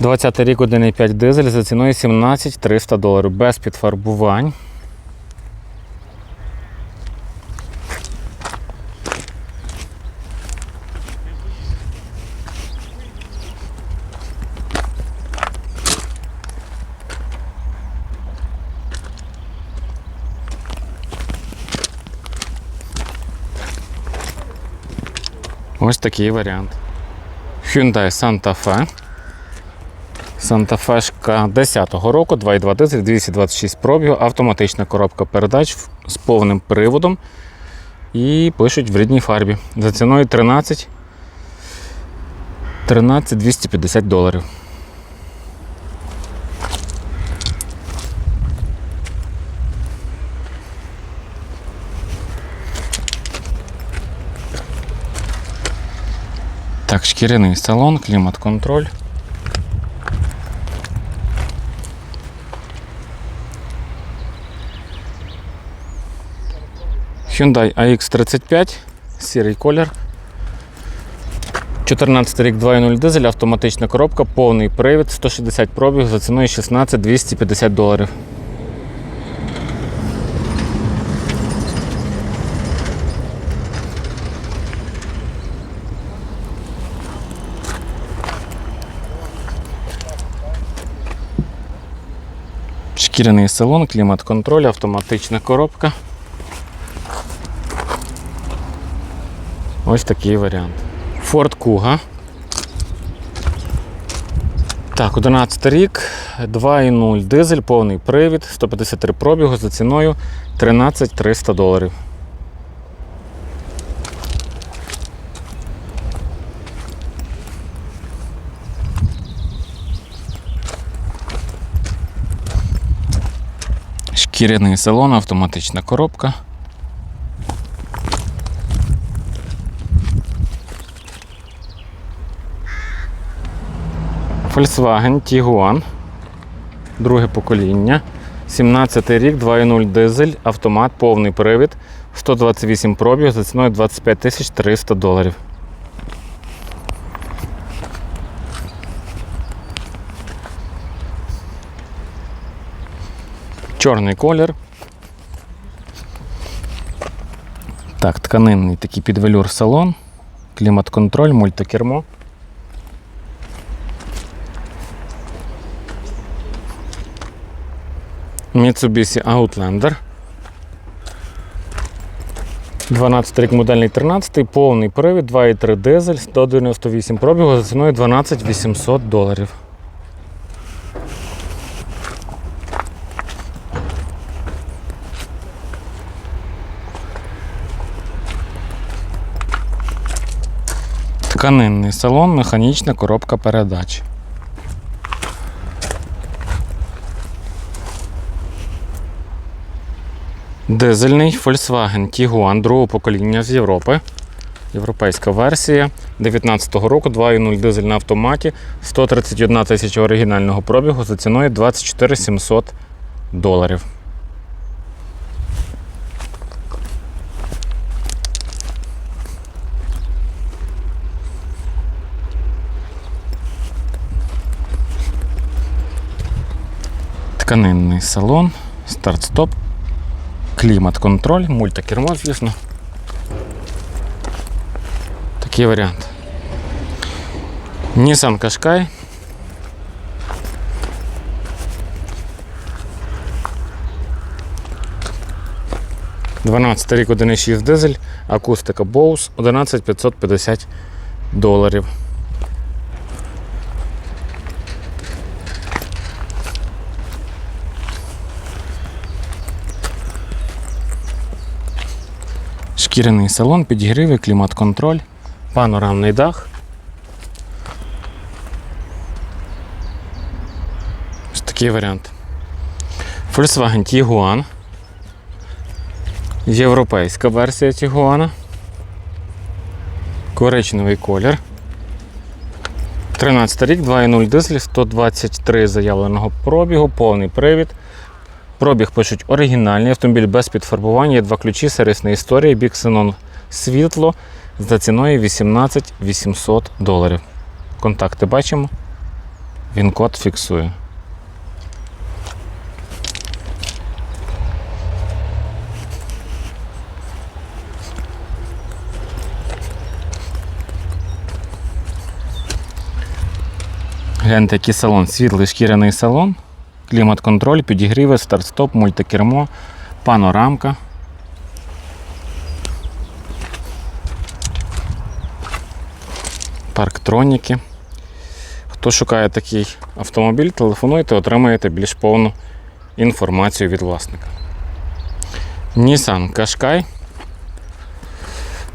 20 рік 1,5 дизель за ціною 17 300 доларів без підфарбувань. Ось такий варіант. Hyundai Santa Fe. Санта-Фешка 10-го року, 2,2 дизель, 226 пробігу, автоматична коробка передач з повним приводом. І пишуть в рідній фарбі. За ціною 13 13 250 доларів. Так, шкіряний салон, клімат-контроль. Hyundai AX35, сірий колір. 14 рік 2.0 дизель, автоматична коробка, повний привід, 160 пробіг за ціною 16 250 доларів. Шкіряний салон, клімат-контроль, автоматична коробка. Ось такий варіант. Ford Kuga. Так, 11 рік, 2,0 дизель, повний привід, 153 пробігу за ціною 13 300 доларів. Шкіряний салон, автоматична коробка. Volkswagen Tiguan. Друге покоління. 17 рік, 2.0 дизель, автомат, повний привід, 128 пробіг за ціною 25 тисяч 300 доларів. Чорний колір. Так, тканинний такий підвелюр салон, клімат-контроль, мультикермо. Mitsubishi Outlander. 12 рік модельний 13, повний привід, 2,3 дизель, 198 пробігу за ціною 12 800 доларів. Тканинний салон, механічна коробка передач. Дизельний Volkswagen Tiguan другого покоління з Європи. Європейська версія 19-го року, 2.0 дизель на автоматі, 131 тисяча оригінального пробігу за ціною 24 700 доларів. Тканинний салон, старт-стоп, клімат-контроль, мультикермо, звісно. Такий варіант. Nissan Qashqai. Дванадцятий рік 1,6 дизель, акустика Bose 11550 доларів. Шкіряний салон, підігріви, клімат-контроль, панорамний дах. Ось такий варіант. Volkswagen Tiguan. Європейська версія Тігуана. Коричневий колір. 13 рік, 2,0 дизель, 123 заявленого пробігу, повний привід. Пробіг пишуть оригінальний, автомобіль без підфарбування, два ключі, сервісна історія, бік Xenon світло за ціною 18 800 доларів. Контакти бачимо. Він код фіксує. Гляньте, який салон. Світлий шкіряний салон, клімат-контроль, підігріви, старт-стоп, мультикермо, панорамка. Парктроніки. Хто шукає такий автомобіль, телефонуйте, отримаєте більш повну інформацію від власника. Nissan Qashqai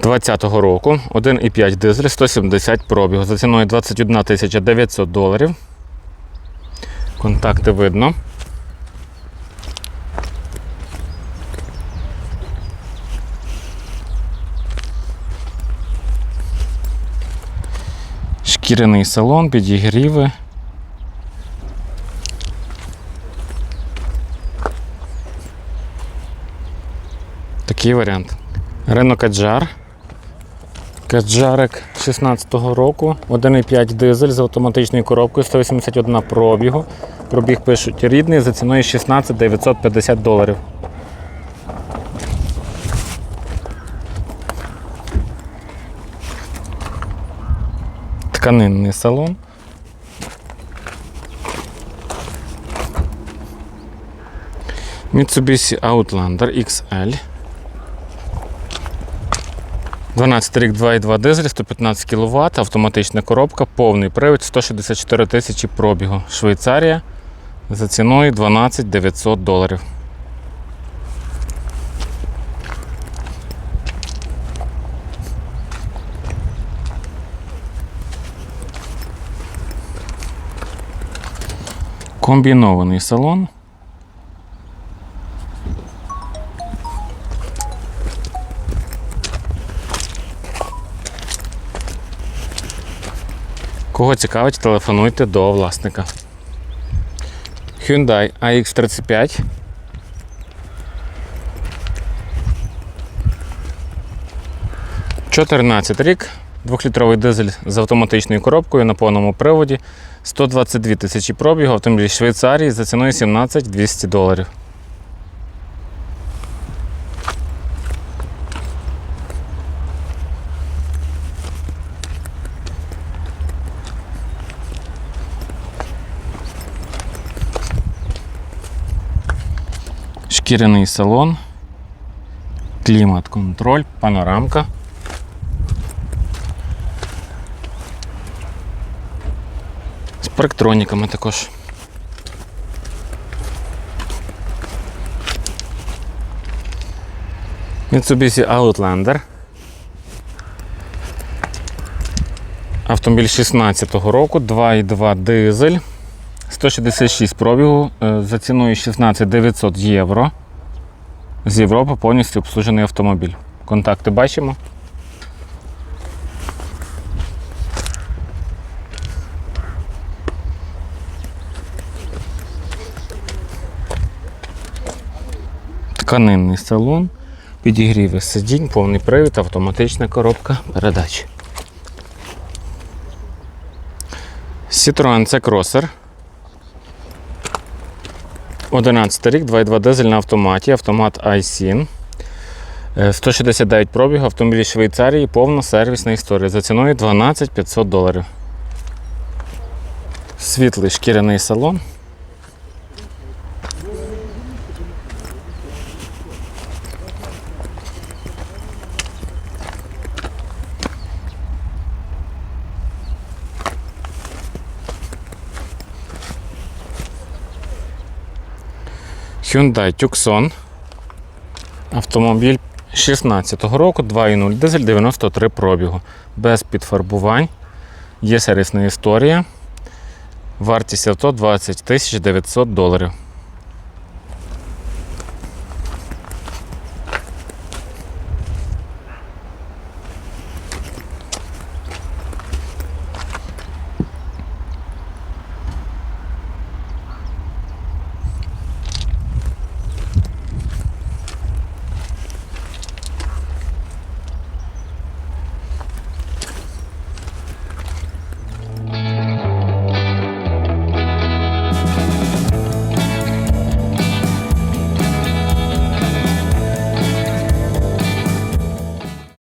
20-го року, 1,5 дизель, 170 пробігу. За ціною 21 тисяча 900 доларів. Контакти видно. Шкіряний салон, підігріви. Такий варіант. Рено Каджар. Каджарик 16-го року, 1,5 дизель з автоматичною коробкою, 181 пробігу. Пробіг пишуть рідний за ціною 16 950 доларів. Тканинний салон. Mitsubishi Outlander XL. 12 рік 2,2 дизель, 115 кВт, автоматична коробка, повний привід, 164 тисячі пробігу. Швейцарія за ціною 12 900 доларів. Комбінований салон. Кого цікавить, телефонуйте до власника. Hyundai AX35. Чотирнадцять рік, двохлітровий дизель з автоматичною коробкою на повному приводі, 122 тисячі пробігу, автомобіль Швейцарії за ціною 17 200 доларів. Шкіряний салон, клімат-контроль, панорамка. З парктроніками також. Mitsubishi Outlander. Автомобіль 16-го року, 2,2 дизель. 166 пробігу е, за ціною 16 900 євро. З Європи повністю обслужений автомобіль. Контакти бачимо. Тканинний салон, підігріви сидінь, повний привід, автоматична коробка передач. Citroen C Crosser 11 рік, 2,2 дизель на автоматі, автомат iSyn. Е, 169 пробіг, автомобіль Швейцарії, повна сервісна історія. За ціною 12 500 доларів. Світлий шкіряний салон. Hyundai Tucson. Автомобіль 16-го року, 2.0 дизель 93 пробігу. Без підфарбувань. Є сервісна історія. Вартість авто 20 тисяч 900 доларів.